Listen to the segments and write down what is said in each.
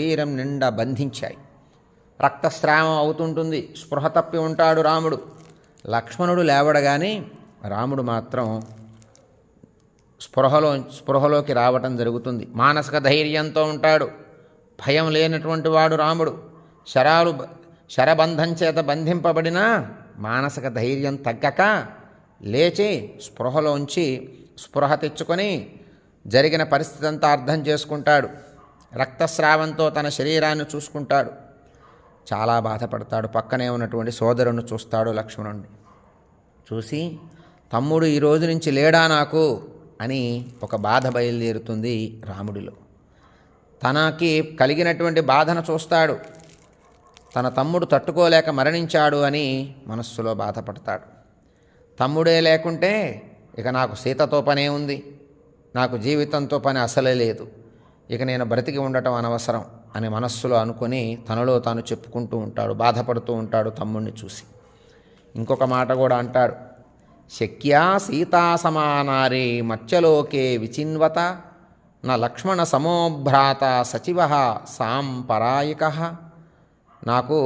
శరీరం నిండా బంధించాయి. రక్తస్రావం అవుతుంటుంది. స్పృహ తప్పి ఉంటాడు రాముడు. లక్ష్మణుడు లేవడగానే రాముడు మాత్రం స్పృహలో స్పృహలోకి రావటం జరుగుతుంది. మానసిక ధైర్యంతో ఉంటాడు. భయం లేనటువంటి వాడు రాముడు. శరాలు శరబంధం చేత బంధింపబడిన మానసిక ధైర్యం తగ్గక లేచి స్పృహలోంచి స్పృహ తెచ్చుకొని జరిగిన పరిస్థితి అంతా అర్థం చేసుకుంటాడు. రక్తస్రావంతో తన శరీరాన్ని చూసుకుంటాడు. చాలా బాధపడతాడు. పక్కనే ఉన్నటువంటి సోదరుని చూస్తాడు లక్ష్మణుణ్ణి. చూసి తమ్ముడు ఈ రోజు నుంచి లేడా నాకు? అని ఒక బాధ బయలుదేరుతుంది రాముడిలో. తనకి కలిగినటువంటి బాధను చూస్తాడు. తన తమ్ముడు తట్టుకోలేక మరణించాడు అని మనస్సులో బాధపడతాడు. తమ్ముడే లేకుంటే ఇక నాకు సీతతో పనే ఉంది. నాకు జీవితంతో పని అసలే లేదు. ఇక నేను బ్రతికి ఉండటం అనవసరం అని మనస్సులో అనుకొని తనలో తాను చెప్పుకుంటూ ఉంటాడు బాధపడుతూ ఉంటాడు తమ్ముడిని చూసి. ఇంకొక మాట కూడా అంటాడు. శక్యా సీతా సమానారే మత్స్యలోకే విచిన్వత నా లక్ష్మణ సమోభ్రాత సచివ సాంపరాయిక. నాకు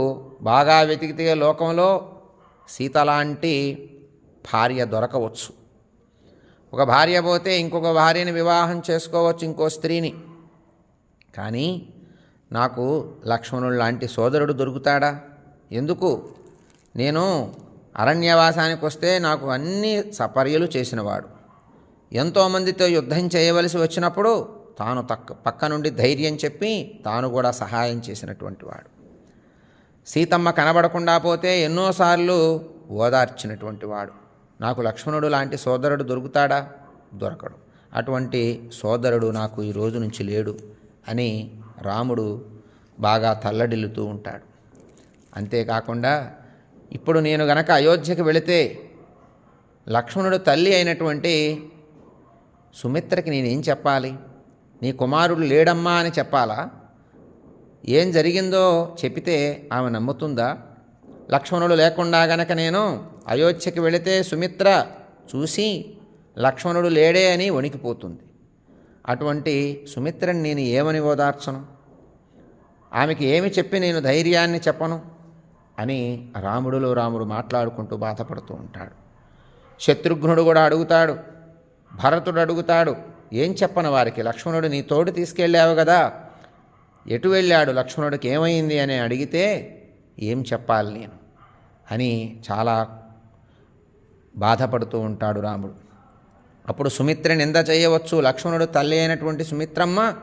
బాగా వెతికితే లోకంలో సీత లాంటి భార్య దొరకవచ్చు. ఒక భార్య పోతే ఇంకొక భార్యని వివాహం చేసుకోవచ్చు ఇంకో స్త్రీని. కానీ నాకు లక్ష్మణుడు లాంటి సోదరుడు దొరుకుతాడా? ఎందుకు? నేను అరణ్యవాసానికి వస్తే నాకు అన్ని సపర్యలు చేసినవాడు. ఎంతోమందితో యుద్ధం చేయవలసి వచ్చినప్పుడు తాను తక్క పక్క నుండి ధైర్యం చెప్పి తాను కూడా సహాయం చేసినటువంటి వాడు సీతమ్మ కనబడకుండా పోతే ఎన్నోసార్లు ఓదార్చినటువంటి వాడు నాకు లక్ష్మణుడు లాంటి సోదరుడు దొరుకుతాడా? దొరకడు. అటువంటి సోదరుడు నాకు ఈ రోజు నుంచి లేడు. అని రాముడు బాగా తల్లడిల్లుతూ ఉంటాడు. అంతేకాకుండా ఇప్పుడు నేను గనక అయోధ్యకు వెళితే లక్ష్మణుడు తల్లి అయినటువంటి సుమిత్రకి నేనేం చెప్పాలి? నీ కుమారుడు లేడమ్మా అని చెప్పాలా? ఏం జరిగిందో చెబితే ఆమె నమ్ముతుందా? లక్ష్మణుడు లేకుండా గనక నేను అయోధ్యకి వెళితే సుమిత్ర చూసి లక్ష్మణుడు లేడే అని వణికిపోతుంది. అటువంటి సుమిత్రని నేను ఏమని ఓదార్చను? ఆమెకి ఏమి చెప్పి నేను ధైర్యాన్ని చెప్పను? అని రాముడులో రాముడు మాట్లాడుకుంటూ బాధపడుతూ ఉంటాడు. శత్రుఘ్నుడు కూడా అడుగుతాడు. భరతుడు అడుగుతాడు ఏం చెప్పను వారికి? లక్ష్మణుడు నీ తోడు తీసుకెళ్ళావు కదా. ఎటు వెళ్ళాడు లక్ష్మణుడికి? ఏమైంది? అని అడిగితే ఏం చెప్పాలి నేను? అని చాలా బాధపడుతూ ఉంటాడు రాముడు. అప్పుడు సుమిత్ర నింద చేయవచ్చు. లక్ష్మణుడు తల్లి అయినటువంటి సుమిత్రమ్మ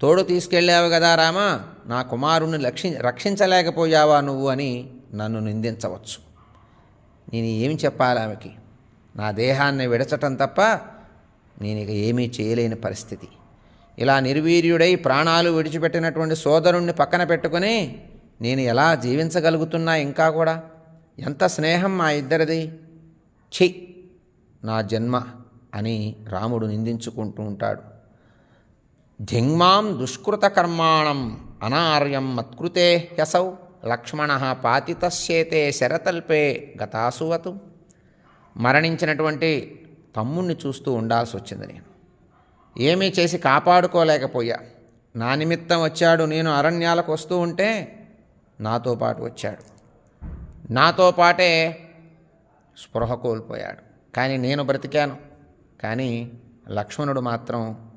తోడు తీసుకెళ్ళావు కదా రామా నా కుమారుణ్ణి లక్షి రక్షించలేకపోయావా నువ్వు అని నన్ను నిందించవచ్చు. నేను ఏమి చెప్పాలి ఆమెకి? నా దేహాన్ని విడచటం తప్ప నేను ఇక ఏమీ చేయలేని పరిస్థితి. ఇలా నిర్వీర్యుడై ప్రాణాలు విడిచిపెట్టినటువంటి సోదరుణ్ణి పక్కన పెట్టుకొని నేను ఎలా జీవించగలుగుతున్నా ఇంకా కూడా? ఎంత స్నేహం మా ఇద్దరిది? ఛీ నా జన్మ అని రాముడు నిందించుకుంటూ ఉంటాడు. ధింగ్మాం దుష్కృత కర్మాణం అనార్యం మత్కృతే హ్యసౌ లక్ష్మణ పాతితశ్చేతే శరతల్పే గతాసువతు. మరణించినటువంటి తమ్ముణ్ణి చూస్తూ ఉండాల్సి వచ్చింది నేను. ఏమీ చేసి కాపాడుకోలేకపోయా. నా నిమిత్తం వచ్చాడు నేను అరణ్యాలకు వస్తూ ఉంటే నాతో పాటు వచ్చాడు. నాతో పాటే స్పృహ కోల్పోయాడు. కానీ నేను బ్రతికాను. కానీ లక్ష్మణుడు మాత్రం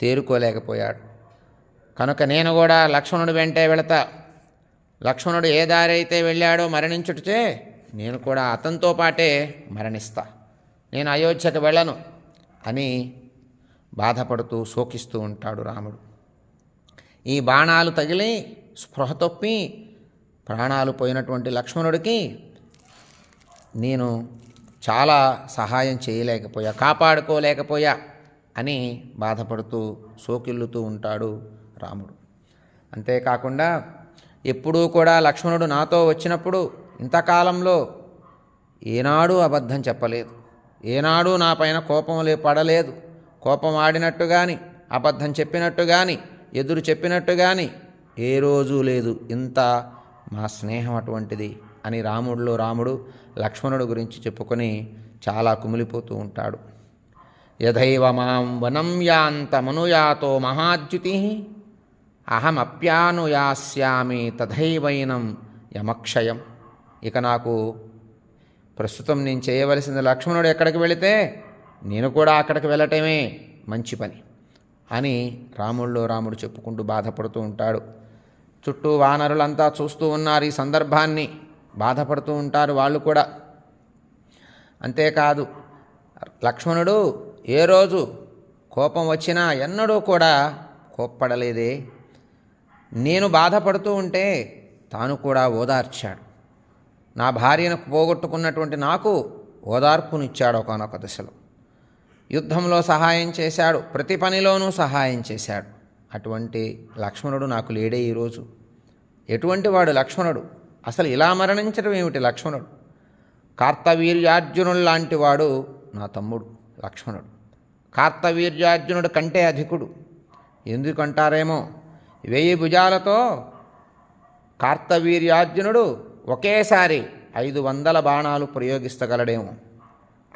తేరుకోలేకపోయాడు. కనుక నేను కూడా లక్ష్మణుడు వెంటే వెళతా. లక్ష్మణుడు ఏ దారి అయితే వెళ్ళాడో మరణించుటచే నేను కూడా అతనితో పాటే మరణిస్తా. నేను అయోధ్యకు వెళ్ళను అని బాధపడుతూ శోకిస్తూ ఉంటాడు రాముడు. ఈ బాణాలు తగిలి స్పృహ తొప్పి ప్రాణాలు పోయినటువంటి లక్ష్మణుడికి నేను చాలా సహాయం చేయలేకపోయా కాపాడుకోలేకపోయా అని బాధపడుతూ సోకిల్లుతూ ఉంటాడు రాముడు. అంతేకాకుండా ఎప్పుడూ కూడా లక్ష్మణుడు నాతో వచ్చినప్పుడు ఇంతకాలంలో ఏనాడు అబద్ధం చెప్పలేదు. ఏనాడు నా పైన కోపం పడలేదు. కోపం ఆడినట్టు కానీ అబద్ధం చెప్పినట్టు కానీ ఎదురు చెప్పినట్టు కానీ ఏ రోజు లేదు. ఇంత మా స్నేహం అటువంటిది. అని రాముడిలో రాముడు లక్ష్మణుడు గురించి చెప్పుకొని చాలా కుమిలిపోతూ ఉంటాడు. యథైవ మాం వనం యాంతమనుయాతో మహాద్యుతి అహమప్యానుయాస్యామి తథైవైనం యమక్షయం. ఇక నాకు ప్రస్తుతం నేను చేయవలసింది లక్ష్మణుడు ఎక్కడికి వెళితే నేను కూడా అక్కడికి వెళ్ళటమే మంచి పని అని రాముల్లో రాముడు చెప్పుకుంటూ బాధపడుతూ ఉంటాడు. చుట్టూ వానరులంతా చూస్తూ ఉన్నారు ఈ సందర్భాన్ని. బాధపడుతూ ఉంటారు వాళ్ళు కూడా. అంతేకాదు లక్ష్మణుడు ఏ రోజు కోపం వచ్చినా ఎన్నడూ కూడా కోప్పడలేదే. నేను బాధపడుతూ ఉంటే తాను కూడా ఓదార్చాడు. నా భార్యను పోగొట్టుకున్నటువంటి నాకు ఓదార్పునిచ్చాడు ఒకనొక దశలో. యుద్ధంలో సహాయం చేశాడు ప్రతి పనిలోనూ సహాయం చేశాడు. అటువంటి లక్ష్మణుడు నాకు లేడే ఈరోజు. ఎటువంటి వాడు లక్ష్మణుడు? అసలు ఇలా మరణించడం ఏమిటి లక్ష్మణుడు? కార్తవీర్యార్జునుడు లాంటి వాడు నా తమ్ముడు లక్ష్మణుడు. కార్తవీర్యార్జునుడు కంటే అధికుడు. ఎందుకంటారేమో? వెయ్యి భుజాలతో కార్తవీర్యార్జునుడు ఒకేసారి ఐదు వందల బాణాలు ప్రయోగిస్తగలడేమో.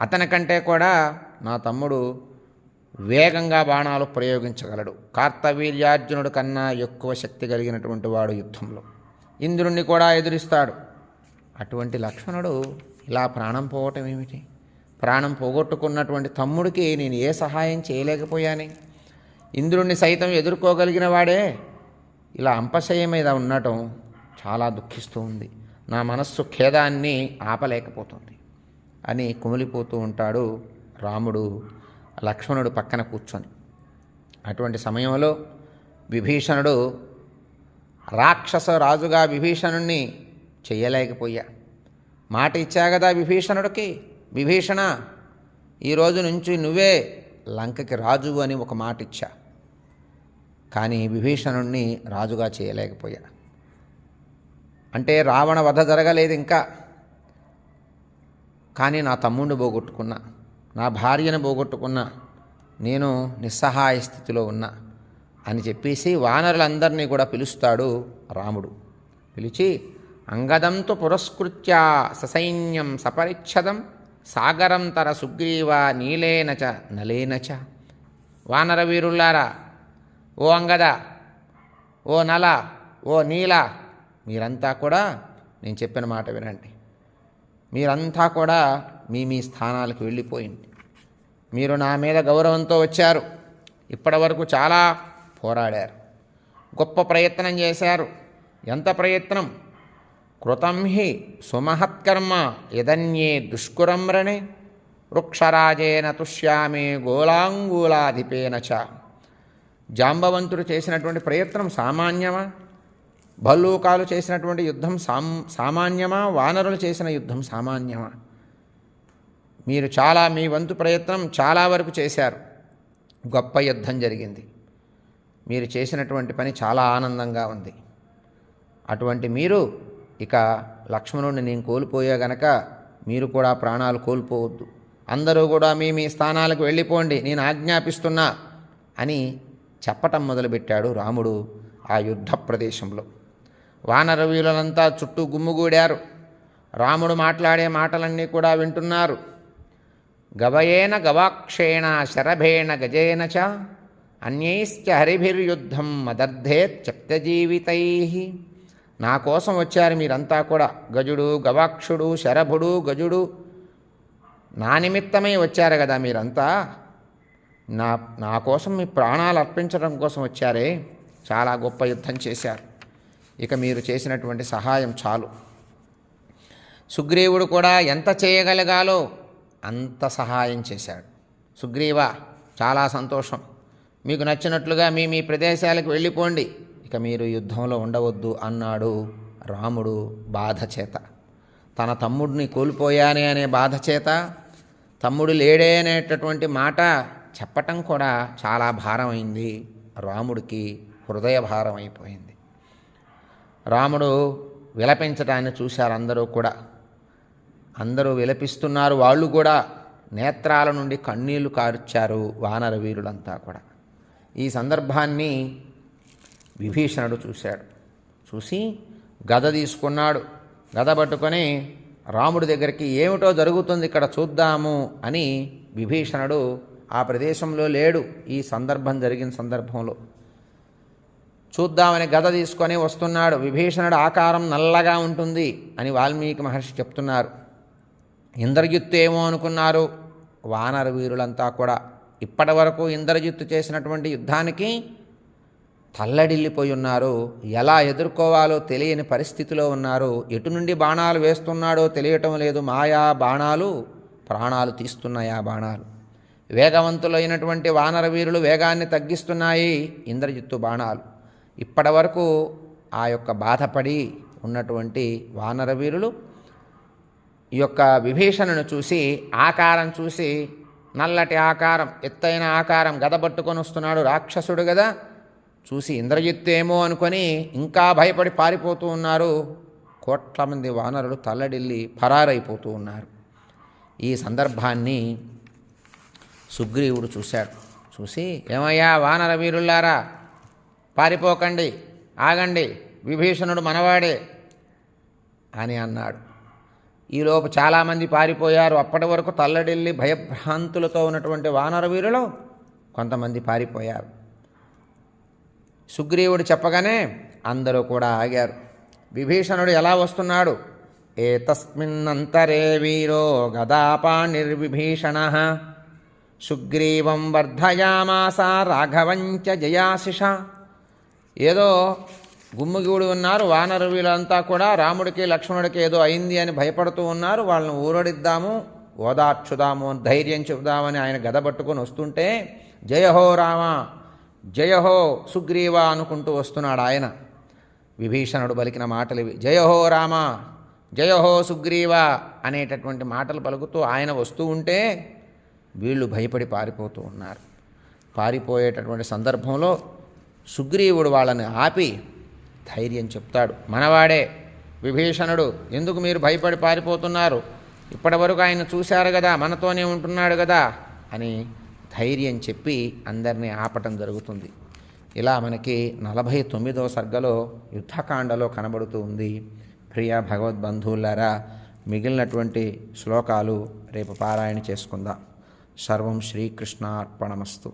అతని కంటే కూడా నా తమ్ముడు వేగంగా బాణాలు ప్రయోగించగలడు. కార్తవీర్యార్జునుడు కన్నా ఎక్కువ శక్తి కలిగినటువంటి వాడు యుద్ధంలో. ఇంద్రుణ్ణి కూడా ఎదురిస్తాడు. అటువంటి లక్ష్మణుడు ఇలా ప్రాణం పోవటం ఏమిటి? ప్రాణం పోగొట్టుకున్నటువంటి తమ్ముడికి నేను ఏ సహాయం చేయలేకపోయాని? ఇంద్రుణ్ణి సైతం ఎదుర్కోగలిగిన వాడే ఇలా అంపశయ మీద ఉండటం చాలా దుఃఖిస్తూ ఉంది. నా మనస్సు ఖేదాన్ని ఆపలేకపోతుంది. అని కుమిలిపోతూ ఉంటాడు రాముడు లక్ష్మణుడు పక్కన కూర్చొని. అటువంటి సమయంలో విభీషణుడు రాక్షస రాజుగా విభీషణుణ్ణి చెయ్యలేకపోయా. మాట ఇచ్చా కదా విభీషణుడికి? విభీషణ ఈరోజు నుంచి నువ్వే లంకకి రాజు అని ఒక మాట ఇచ్చా కానీ విభీషణుణ్ణి రాజుగా చేయలేకపోయా అంటే రావణ వధ జరగలేదు ఇంకా. కానీ నా తమ్ముడిని పోగొట్టుకున్నా నా భార్యను పోగొట్టుకున్నా నేను నిస్సహాయ స్థితిలో ఉన్నా. అని చెప్పేసి వానరులందరినీ కూడా పిలుస్తాడు రాముడు. పిలిచి అంగదంతు పురస్కృత్య ససైన్యం సపరిచ్ఛదం సాగరం తర సుగ్రీవ నీలేనచ నలేనచ వానర వీరులారా ఓ అంగద ఓ నల ఓ నీల మీరంతా కూడా నేను చెప్పిన మాట వినండి. మీరంతా కూడా మీ మీ స్థానాలకు వెళ్ళిపోయింది. మీరు నా మీద గౌరవంతో వచ్చారు. ఇప్పటి వరకు చాలా పోరాడారు. గొప్ప ప్రయత్నం చేశారు. ఎంత ప్రయత్నం? కృతం హి సుమహత్కర్మ యదన్యే దుష్కురమ్రణే వృక్షరాజేన తుష్యామే గోళాంగూలాధిపేన చ. జాంబవంతుడు చేసినటువంటి ప్రయత్నం సామాన్యమా? భల్లూకాలు చేసినటువంటి యుద్ధం సామ్ సామాన్యమా? వానరులు చేసిన యుద్ధం సామాన్యమా? మీరు చాలా మీ వంతు ప్రయత్నం చాలా వరకు చేశారు. గొప్ప యుద్ధం జరిగింది. మీరు చేసినటువంటి పని చాలా ఆనందంగా ఉంది. అటువంటి మీరు ఇక లక్ష్మణుడిని నేను కోల్పోయా గనక మీరు కూడా ప్రాణాలు కోల్పోవద్దు. అందరూ కూడా మీ మీ స్థానాలకు వెళ్ళిపోండి నేను ఆజ్ఞాపిస్తున్నా అని చెప్పటం మొదలుపెట్టాడు రాముడు ఆ యుద్ధ ప్రదేశంలో. వానరవీరులంతా చుట్టూ గుమ్ముగూడారు. రాముడు మాట్లాడే మాటలన్నీ కూడా వింటున్నారు. గవయేన గవాక్షేణ శరభేణ గజేన చ అన్యైశ్చ హరిభిర్యుద్ధం మదర్థే చెప్తజీవితై నా కోసం వచ్చారు మీరంతా కూడా. గజుడు గవాక్షుడు శరభుడు గజుడు. నా నిమిత్తమై వచ్చారు కదా మీరంతా. నా నా కోసం మీ ప్రాణాలు అర్పించడం కోసం వచ్చారే. చాలా గొప్ప యుద్ధం చేశారు. ఇక మీరు చేసినటువంటి సహాయం చాలు. సుగ్రీవుడు కూడా ఎంత చేయగలగాలో అంత సహాయం చేశాడు. సుగ్రీవ చాలా సంతోషం. మీకు నచ్చినట్లుగా మీ మీ ప్రదేశాలకు వెళ్ళిపోండి. ఇక మీరు యుద్ధంలో ఉండవద్దు అన్నాడు రాముడు బాధ చేత తన తమ్ముడిని కోల్పోయానే అనే బాధ చేత తమ్ముడు లేడే అనేటటువంటి మాట చెప్పటం కూడా చాలా భారమైంది. రాముడికి హృదయ భారం అయిపోయింది. రాముడు విలపించటాన్ని చూశారు అందరూ కూడా. అందరూ విలపిస్తున్నారు. వాళ్ళు కూడా నేత్రాల నుండి కన్నీళ్ళు కార్చారు వానర వీరులంతా కూడా. ఈ సందర్భాన్ని విభీషణుడు చూశాడు. చూసి గద తీసుకున్నాడు. గద పట్టుకొని రాముడి దగ్గరికి ఏమిటో జరుగుతుంది ఇక్కడ చూద్దాము అని విభీషణుడు ఆ ప్రదేశంలో లేడు ఈ సందర్భం జరిగిన సందర్భంలో. చూద్దామని గద తీసుకొని వస్తున్నాడు. విభీషణుడు ఆకారం నల్లగా ఉంటుంది అని వాల్మీకి మహర్షి చెప్తున్నారు. ఇంద్రజిత్తు ఏమో అనుకున్నారు. వానర వీరులంతా కూడా ఇప్పటి వరకు ఇంద్రజిత్తు చేసినటువంటి యుద్ధానికి తల్లడిల్లిపోయి ఉన్నారు ఎలా ఎదుర్కోవాలో తెలియని పరిస్థితిలో ఉన్నారు. ఎటు నుండి బాణాలు వేస్తున్నాడో తెలియటం లేదు. మాయా బాణాలు ప్రాణాలు తీస్తున్నాయి ఆ బాణాలు. వేగవంతులైనటువంటి వానర వీరులు వేగాన్ని తగ్గిస్తున్నాయి ఇంద్రజిత్తు బాణాలు. ఇప్పటి వరకు ఆ యొక్క బాధపడి ఉన్నటువంటి వానర వీరులు ఈ యొక్క విభీషణను చూసి ఆకారం చూసి నల్లటి ఆకారం ఎత్తైన ఆకారం గద పట్టుకొని వస్తున్నాడు రాక్షసుడు కదా చూసి ఇంద్రజిత్తు ఏమో అనుకొని ఇంకా భయపడి పారిపోతూ ఉన్నారు. కోట్ల మంది వానరులు తల్లడిల్లి పరారైపోతూ ఉన్నారు. ఈ సందర్భాన్ని సుగ్రీవుడు చూశాడు. చూసి ఏమయ్యా వానర వీరులారా పారిపోకండి ఆగండి విభీషణుడు మనవాడే అని అన్నాడు. ఈలోపు చాలామంది పారిపోయారు. అప్పటి వరకు తల్లడిల్లి భయభ్రాంతులతో ఉన్నటువంటి వానరవీరులో కొంతమంది పారిపోయారు. సుగ్రీవుడు చెప్పగానే అందరూ కూడా ఆగారు. విభీషణుడు ఎలా వస్తున్నాడు? ఏతస్మిన్నంతరే వీరో గదాపాణిర్విభీషణ సుగ్రీవం వర్ధయామాస రాఘవంచ జయాశిష. ఏదో గుమ్మిగూడి ఉన్నారు వానరు వీళ్ళంతా కూడా రాముడికి లక్ష్మణుడికి ఏదో అయింది అని భయపడుతూ ఉన్నారు. వాళ్ళని ఊరడిద్దాము ఓదార్చుదాము ధైర్యం చెబుదామని ఆయన గదబట్టుకొని వస్తుంటే జయహో రామ జయహో సుగ్రీవ అనుకుంటూ వస్తున్నాడు ఆయన. విభీషణుడు పలికిన మాటలు ఇవి. జయహో రామ జయహో సుగ్రీవ అనేటటువంటి మాటలు పలుకుతూ ఆయన వస్తూ ఉంటే వీళ్ళు భయపడి పారిపోతూ ఉన్నారు. పారిపోయేటటువంటి సందర్భంలో సుగ్రీవుడు వాళ్ళని ఆపి ధైర్యం చెప్తాడు. మనవాడే విభీషణుడు ఎందుకు మీరు భయపడి పారిపోతున్నారు? ఇప్పటివరకు ఆయన చూశారు కదా మనతోనే ఉంటున్నాడు కదా అని ధైర్యం చెప్పి అందరినీ ఆపటం జరుగుతుంది. ఇలా మనకి నలభై తొమ్మిదవ సర్గలో యుద్ధకాండలో కనబడుతూ ఉంది. ప్రియ భగవద్బంధువులారా మిగిలినటువంటి శ్లోకాలు రేపు పారాయణ చేసుకుందాం. సర్వం శ్రీకృష్ణార్పణమస్తు.